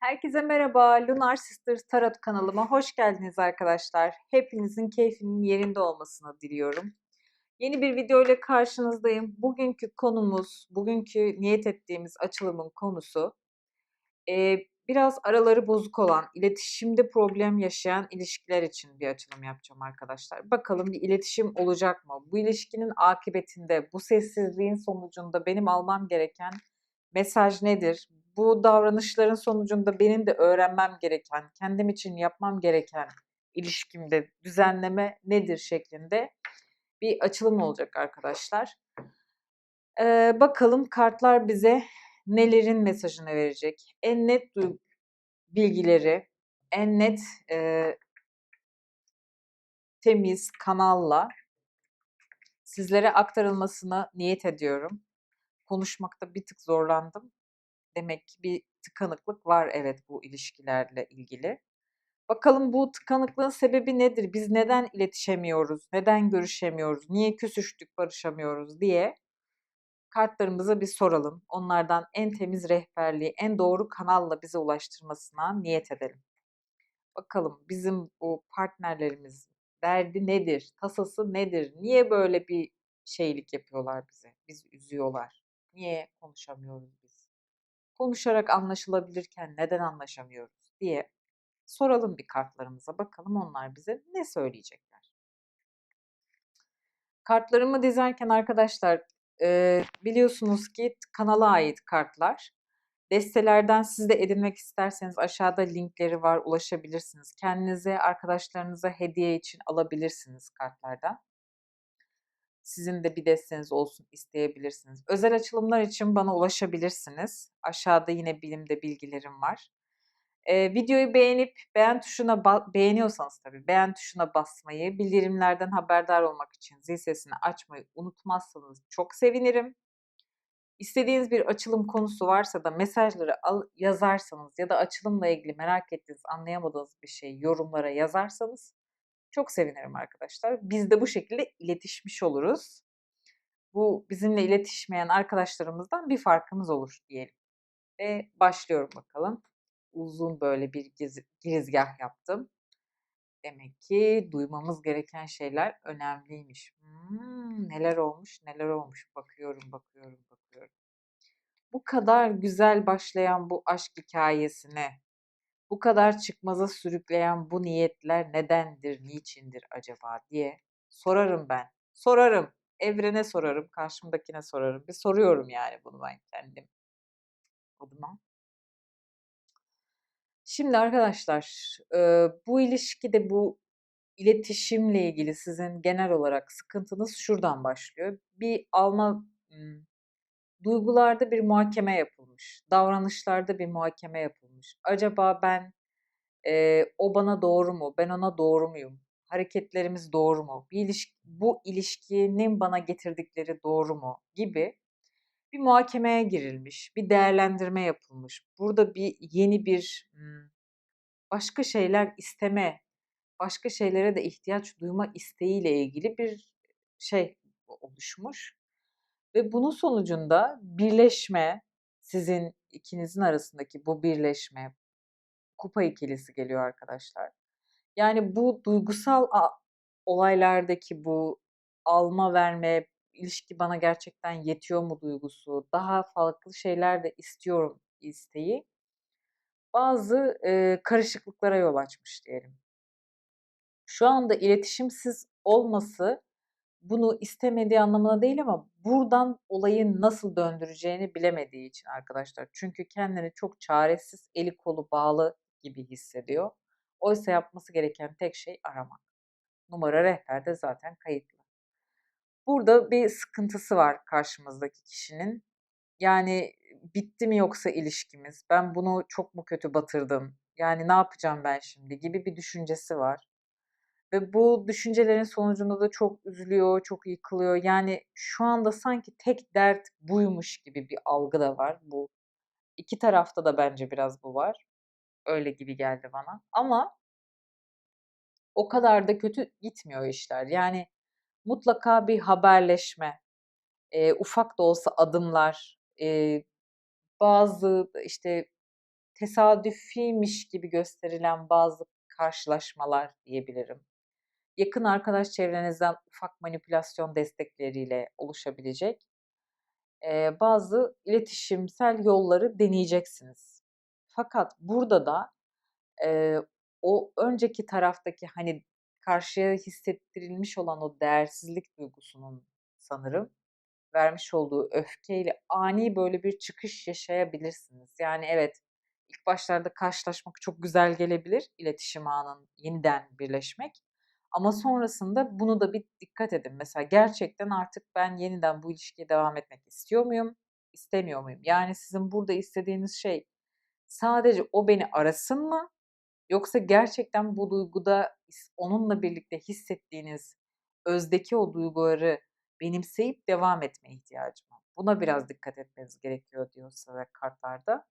Herkese merhaba. Lunar Sisters Tarot kanalıma hoş geldiniz arkadaşlar. Hepinizin keyfinin yerinde olmasını diliyorum. Yeni bir video ile karşınızdayım. Bugünkü konumuz, bugünkü niyet ettiğimiz açılımın konusu biraz araları bozuk olan, iletişimde problem yaşayan ilişkiler için bir açılım yapacağım arkadaşlar. Bakalım bir iletişim olacak mı? Bu ilişkinin akıbetinde, bu sessizliğin sonucunda benim almam gereken mesaj nedir? Bu davranışların sonucunda benim de öğrenmem gereken, kendim için yapmam gereken ilişkimde düzenleme nedir şeklinde bir açılım olacak arkadaşlar. Ee, bakalım kartlar bize nelerin mesajını verecek? En net bilgileri, en net e, temiz kanalla sizlere aktarılmasına niyet ediyorum. Konuşmakta bir tık zorlandım. Demek ki bir tıkanıklık var evet bu ilişkilerle ilgili. Bakalım bu tıkanıklığın sebebi nedir? Biz neden iletişemiyoruz? Neden görüşemiyoruz? Niye küsüştük, barışamıyoruz diye kartlarımıza bir soralım. Onlardan en temiz rehberliği, en doğru kanalla bize ulaştırmasına niyet edelim. Bakalım bizim bu partnerlerimiz derdi nedir? Tasası nedir? Niye böyle bir şeylik yapıyorlar bize? Bizi üzüyorlar. Niye konuşamıyoruz? Konuşarak anlaşılabilirken neden anlaşamıyoruz diye soralım bir kartlarımıza. Bakalım onlar bize ne söyleyecekler. Kartlarımı dizerken arkadaşlar biliyorsunuz ki kanala ait kartlar. Destelerden siz de edinmek isterseniz aşağıda linkleri var ulaşabilirsiniz. Kendinize, arkadaşlarınıza hediye için alabilirsiniz kartlardan. Sizin de bir desteniz olsun isteyebilirsiniz. Özel açılımlar için bana ulaşabilirsiniz. Aşağıda yine bilimde bilgilerim var. Ee, videoyu beğenip beğen tuşuna beğeniyorsanız tabii beğen tuşuna basmayı, bildirimlerden haberdar olmak için zil sesini açmayı unutmazsanız çok sevinirim. İstediğiniz bir açılım konusu varsa da mesajları al, yazarsanız ya da açılımla ilgili merak ettiğiniz, anlayamadığınız bir şey yorumlara yazarsanız çok sevinirim arkadaşlar. Biz de bu şekilde iletişmiş oluruz. Bu bizimle iletişmeyen arkadaşlarımızdan bir farkımız olur diyelim. Ve başlıyorum bakalım. Uzun böyle bir girizgah yaptım. Demek ki duymamız gereken şeyler önemliymiş. Hmm, neler olmuş, neler olmuş. Bakıyorum, bakıyorum, bakıyorum. Bu kadar güzel başlayan bu aşk hikayesine, bu kadar çıkmaza sürükleyen bu niyetler nedendir, niçindir acaba diye sorarım ben. Sorarım. Evrene sorarım, karşımdakine sorarım. Bir soruyorum yani bunu ben kendim adıma. Şimdi arkadaşlar bu ilişkide bu iletişimle ilgili sizin genel olarak sıkıntınız şuradan başlıyor. Bir alma duygularda bir muhakeme yapılmış, davranışlarda bir muhakeme yapılmış. Acaba ben e, o bana doğru mu, ben ona doğru muyum? Hareketlerimiz doğru mu? Bir ilişki, bu ilişkinin bana getirdikleri doğru mu? Gibi bir muhakemeye girilmiş, bir değerlendirme yapılmış. Burada bir yeni bir başka şeyler isteme, başka şeylere de ihtiyaç duyma isteğiyle ilgili bir şey oluşmuş. Ve bunun sonucunda birleşme, sizin ikinizin arasındaki bu birleşme, kupa ikilisi geliyor arkadaşlar. Yani bu duygusal olaylardaki bu alma verme, ilişki bana gerçekten yetiyor mu duygusu, daha farklı şeyler de istiyorum isteği bazı e, karışıklıklara yol açmış diyelim. Şu anda iletişimsiz olması bunu istemediği anlamına değil ama buradan olayı nasıl döndüreceğini bilemediği için arkadaşlar. Çünkü kendini çok çaresiz, eli kolu bağlı gibi hissediyor. Oysa yapması gereken tek şey aramak. Numara rehberde zaten kayıtlı. Burada bir sıkıntısı var karşımızdaki kişinin. Yani bitti mi yoksa ilişkimiz? Ben bunu çok mu kötü batırdım? Yani ne yapacağım ben şimdi gibi bir düşüncesi var. Ve bu düşüncelerin sonucunda da çok üzülüyor, çok yıkılıyor. Yani şu anda sanki tek dert buymuş gibi bir algı da var. Bu iki tarafta da bence biraz bu var. Öyle gibi geldi bana. Ama o kadar da kötü gitmiyor işler. Yani mutlaka bir haberleşme, e, ufak da olsa adımlar, e, bazı işte tesadüfiymiş gibi gösterilen bazı karşılaşmalar diyebilirim. Yakın arkadaş çevrenizden ufak manipülasyon destekleriyle oluşabilecek bazı iletişimsel yolları deneyeceksiniz. Fakat burada da o önceki taraftaki hani karşıya hissettirilmiş olan o değersizlik duygusunun sanırım vermiş olduğu öfkeyle ani böyle bir çıkış yaşayabilirsiniz. Yani evet ilk başlarda karşılaşmak çok güzel gelebilir iletişim ağının yeniden birleşmek. Ama sonrasında bunu da bir dikkat edin. Mesela gerçekten artık ben yeniden bu ilişkiye devam etmek istiyor muyum? İstemiyor muyum? Yani sizin burada istediğiniz şey sadece o beni arasın mı? Yoksa gerçekten bu duyguda onunla birlikte hissettiğiniz özdeki o duyguları benimseyip devam etme ihtiyacım var. Buna biraz dikkat etmeniz gerekiyor diyor size kartlarda.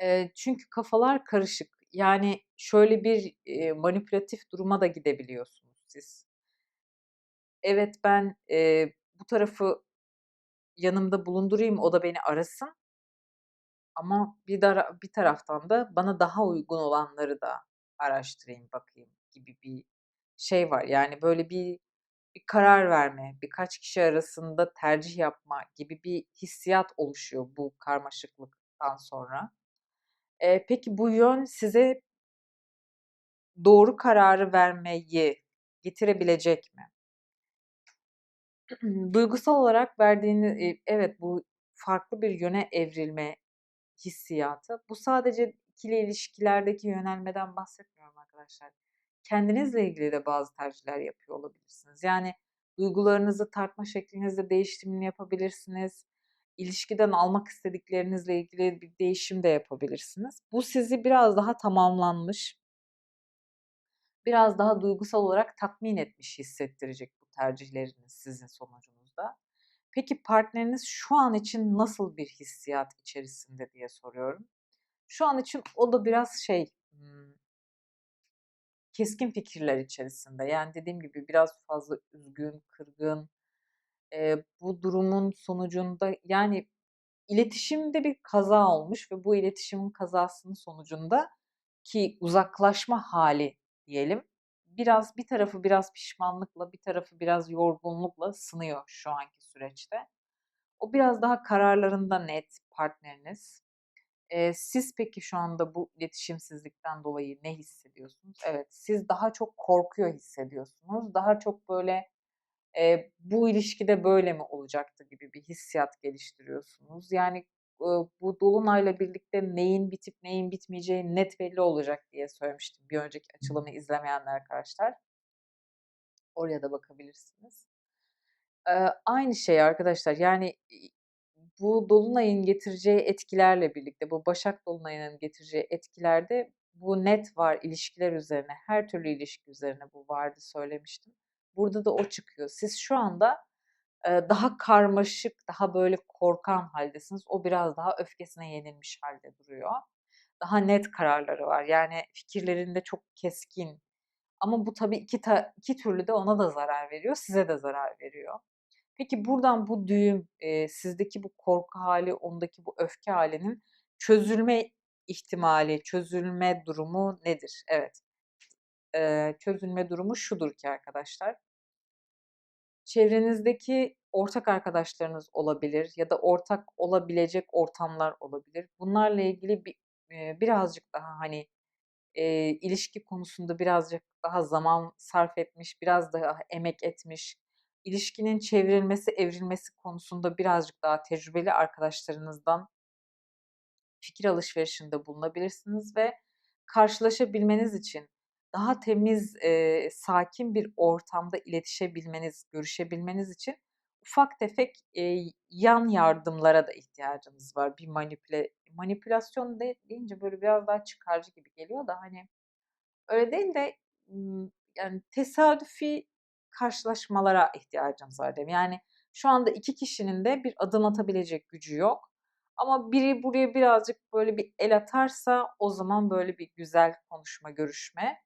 Eee, çünkü kafalar karışık. Yani şöyle bir, eee, manipülatif duruma da gidebiliyorsunuz siz. Evet, ben, eee, bu tarafı yanımda bulundurayım, o da beni arasın ama bir dara bir taraftan da bana daha uygun olanları da araştırayım, bakayım gibi bir şey var. Yani, böyle bir bir karar verme, birkaç kişi arasında tercih yapma gibi bir hissiyat oluşuyor bu karmaşıklıktan sonra. Eee, peki bu yön size doğru kararı vermeyi getirebilecek mi? Duygusal olarak verdiğini eee, evet, bu farklı bir yöne evrilme hissiyatı. Bu sadece ikili ilişkilerdeki yönelmeden bahsetmiyorum arkadaşlar. Kendinizle ilgili de bazı tercihler yapıyor olabilirsiniz. Yani duygularınızı tartma şeklinizde değişimini yapabilirsiniz. İlişkiden almak istediklerinizle ilgili bir değişim de yapabilirsiniz. Bu sizi biraz daha tamamlanmış, biraz daha duygusal olarak tatmin etmiş hissettirecek bu tercihleriniz sizin sonucunuzda. Peki partneriniz şu an için nasıl bir hissiyat içerisinde diye soruyorum. Şu an için o da biraz şey, ımm keskin fikirler içerisinde. Yani dediğim gibi biraz fazla üzgün, kırgın. Eee, bu durumun sonucunda yani iletişimde bir kaza olmuş ve bu iletişimin kazasının sonucunda ki uzaklaşma hali diyelim, biraz bir tarafı biraz pişmanlıkla, bir tarafı biraz yorgunlukla sınıyor şu anki süreçte. O biraz daha kararlarında net partneriniz. Eee, siz peki şu anda bu iletişimsizlikten dolayı ne hissediyorsunuz? Evet, siz daha çok korkuyor hissediyorsunuz. Daha çok böyle, eee, bu ilişkide böyle mi olacaktı gibi bir hissiyat geliştiriyorsunuz. Yani, ııı, bu dolunayla birlikte neyin bitip neyin bitmeyeceği net belli olacak diye söylemiştim bir önceki açılımı izlemeyenler arkadaşlar. Oraya da bakabilirsiniz. Eee, aynı şey arkadaşlar, yani, bu dolunayın getireceği etkilerle birlikte, bu Başak Dolunayı'nın getireceği etkilerde bu net var ilişkiler üzerine, her türlü ilişki üzerine bu vardı söylemiştim. Burada da o çıkıyor. Siz şu anda, eee, daha karmaşık, daha böyle korkan hâldesiniz. O biraz daha öfkesine yenilmiş hâlde duruyor. Daha net kararları var. Yani fikirlerinde çok keskin ama bu tabii iki ta iki türlü de ona da zarar veriyor, size de zarar veriyor. Peki buradan bu düğüm, eee, sizdeki bu korku hâli, ondaki bu öfke hâlinin çözülme ihtimali, çözülme durumu nedir? Evet. Eee, çözülme durumu şudur ki arkadaşlar çevrenizdeki ortak arkadaşlarınız olabilir ya da ortak olabilecek ortamlar olabilir. Bunlarla ilgili bir eee, birazcık daha, hani, eee, ilişki konusunda birazcık daha zaman sarf etmiş, biraz daha emek etmiş, ilişkinin çevrilmesi, evrilmesi konusunda birazcık daha tecrübeli arkadaşlarınızdan fikir alışverişinde bulunabilirsiniz ve karşılaşabilmeniz için daha temiz, eee, sakin bir ortamda iletişebilmeniz, görüşebilmeniz için ufak tefek, eee, yan yardımlara da ihtiyacınız var. Bir manipüle manipülasyon de deyince böyle biraz daha çıkarcı gibi geliyor da, hani, öyle değil de, yani tesadüfi karşılaşmalara ihtiyacınız var diyeyim. Yani şu anda 2 kişinin de bir adım atabilecek gücü yok ama biri buraya birazcık böyle bir el atarsa o zaman böyle bir güzel konuşma, görüşme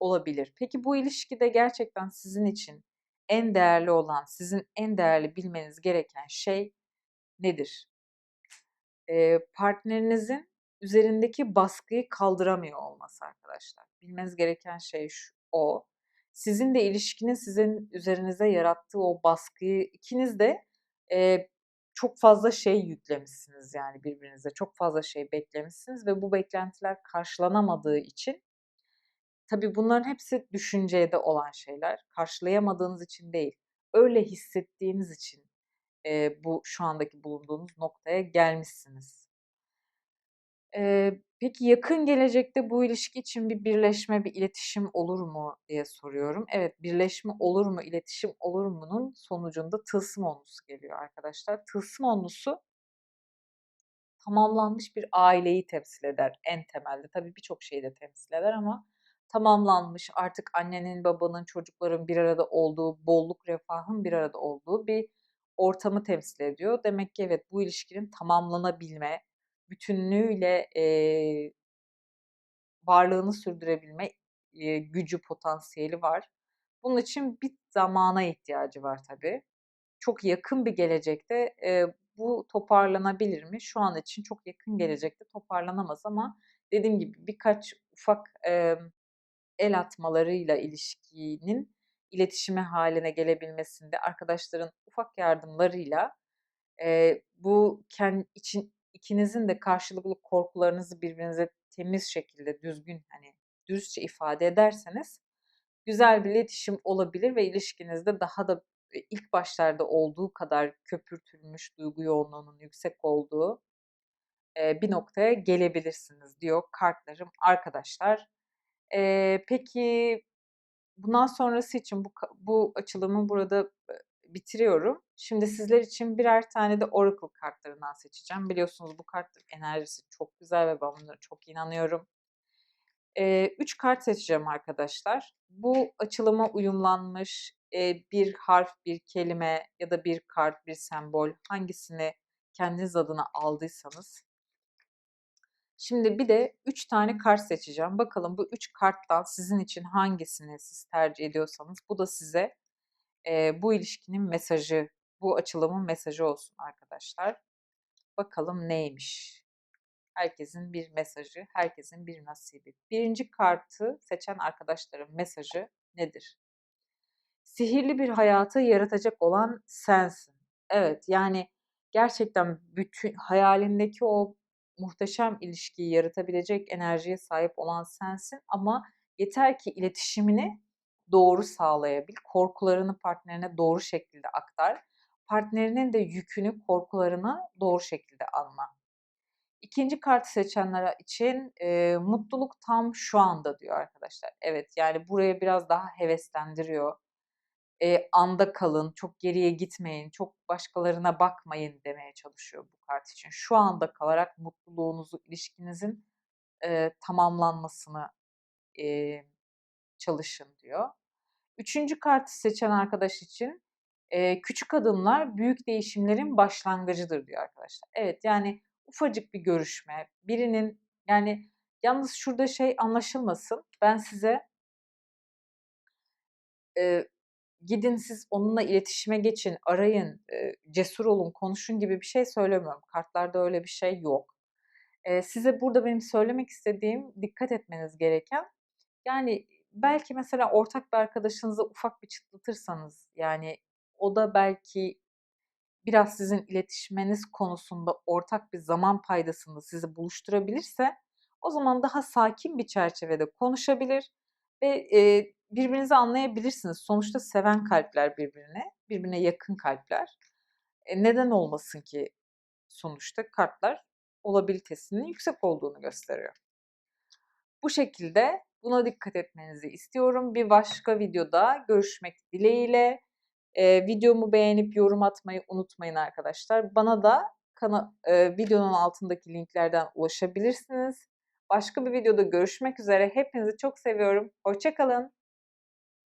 olabilir. Peki bu ilişkide gerçekten sizin için en değerli olan, sizin en değerli bilmeniz gereken şey nedir? eee, partnerinizin üzerindeki baskıyı kaldıramıyor olması arkadaşlar. Bilmeniz gereken şey şu o. Sizin de ilişkinin sizin üzerinize yarattığı o baskıyı ikiniz de, eee, çok fazla şey yüklemişsiniz yani birbirinize. Çok fazla şey beklemişsiniz ve bu beklentiler karşılanamadığı için Tabii bunların hepsi düşüncede olan şeyler. Karşılayamadığınız için değil, öyle hissettiğiniz için, eee, bu şu andaki bulunduğunuz noktaya gelmişsiniz. Eee, peki yakın gelecekte bu ilişki için bir birleşme, bir iletişim olur mu diye soruyorum. Evet, birleşme olur mu, iletişim olur mu'nun sonucunda tılsım onlusu geliyor arkadaşlar. Tılsım onlusu tamamlanmış bir aileyi temsil eder en temelde. Tabii birçok şeyi de temsil eder ama tamamlanmış, artık annenin, babanın, çocukların bir arada olduğu, bolluk, refahın bir arada olduğu bir ortamı temsil ediyor. Demek ki evet, bu ilişkinin tamamlanabilme, bütünlüğüyle, eee varlığını sürdürebilme, eee, gücü, potansiyeli var. Bunun için bir zamana ihtiyacı var tabii. Çok yakın bir gelecekte, eee, bu toparlanabilir mi? Şu an için çok yakın gelecekte toparlanamaz ama dediğim gibi birkaç ufak, emm, el atmalarıyla ilişkinin iletişime hâline gelebilmesinde, arkadaşların ufak yardımlarıyla, eee, bu ken için ikinizin de karşılıklı korkularınızı birbirinize temiz şekilde, düzgün, hani, dürüstçe ifade ederseniz güzel bir iletişim olabilir ve ilişkinizde daha da, ilk başlarda olduğu kadar köpürtülmüş, duygu yoğunluğunun yüksek olduğu, bir noktaya gelebilirsiniz diyor kartlarım arkadaşlar. Eee, peki bundan sonrası için bu bu açılımı burada, bitiriyorum. Şimdi sizler için birer tane de oracle kartlarından seçeceğim. Biliyorsunuz bu kartların enerjisi çok güzel ve ben bunlara çok inanıyorum. Eee, 3 kart seçeceğim arkadaşlar. Bu açılıma uyumlanmış, eee, bir harf, bir kelime ya da bir kart, bir sembol hangisini kendiniz adına aldıysanız Şimdi bir de 3 tane kart seçeceğim. Bakalım bu 3 karttan sizin için hangisini siz tercih ediyorsanız bu da size, eee, bu ilişkinin mesajı, bu açılımın mesajı olsun arkadaşlar. Bakalım neymiş? Herkesin bir mesajı, herkesin bir nasibi. 1'inci kartı seçen arkadaşların mesajı nedir? Sihirli bir hayatı yaratacak olan sensin. Evet, yani gerçekten bütün hayalindeki o muhteşem ilişkiyi yaratabilecek enerjiye sahip olan sensin ama yeter ki iletişimini doğru sağlayabil, korkularını partnerine doğru şekilde aktar, partnerinin de yükünü, korkularını doğru şekilde anla. 2'nci kartı seçenler için, eee, mutluluk tam şu anda diyor arkadaşlar. Evet, yani buraya biraz daha heveslendiriyor. Eee, anda kalın, çok geriye gitmeyin, çok başkalarına bakmayın demeye çalışıyor bu kart için. Şu anda kalarak mutluluğunuzu, ilişkinizin, eee, tamamlanmasını, eee, çalışın diyor. 3'üncü kartı seçen arkadaş için, eee, küçük adımlar büyük değişimlerin başlangıcıdır diyor arkadaşlar. Evet, yani ufacık bir görüşme, birinin yani yalnız şurada şey anlaşılmasın, ben size eee, gidin siz onunla iletişime geçin, arayın, cesur olun, konuşun gibi bir şey söylemiyorum. Kartlarda öyle bir şey yok. Size burada benim söylemek istediğim, dikkat etmeniz gereken, yani belki mesela ortak bir arkadaşınızı ufak bir çıtlatırsanız, yani o da belki biraz sizin iletişiminiz konusunda ortak bir zaman paydasında sizi buluşturabilirse o zaman daha sakin bir çerçevede konuşabilir ve, eee, birbirinizi anlayabilirsiniz. Sonuçta seven kalpler birbirine, birbirine yakın kalpler. E, neden olmasın ki sonuçta kartlar olabilitesinin yüksek olduğunu gösteriyor. Bu şekilde buna dikkat etmenizi istiyorum. Bir başka videoda görüşmek dileğiyle. Eee, videomu beğenip yorum atmayı unutmayın arkadaşlar. Bana da kana eee, videonun altındaki linklerden ulaşabilirsiniz. Başka bir videoda görüşmek üzere. Hepinizi çok seviyorum. Hoşça kalın.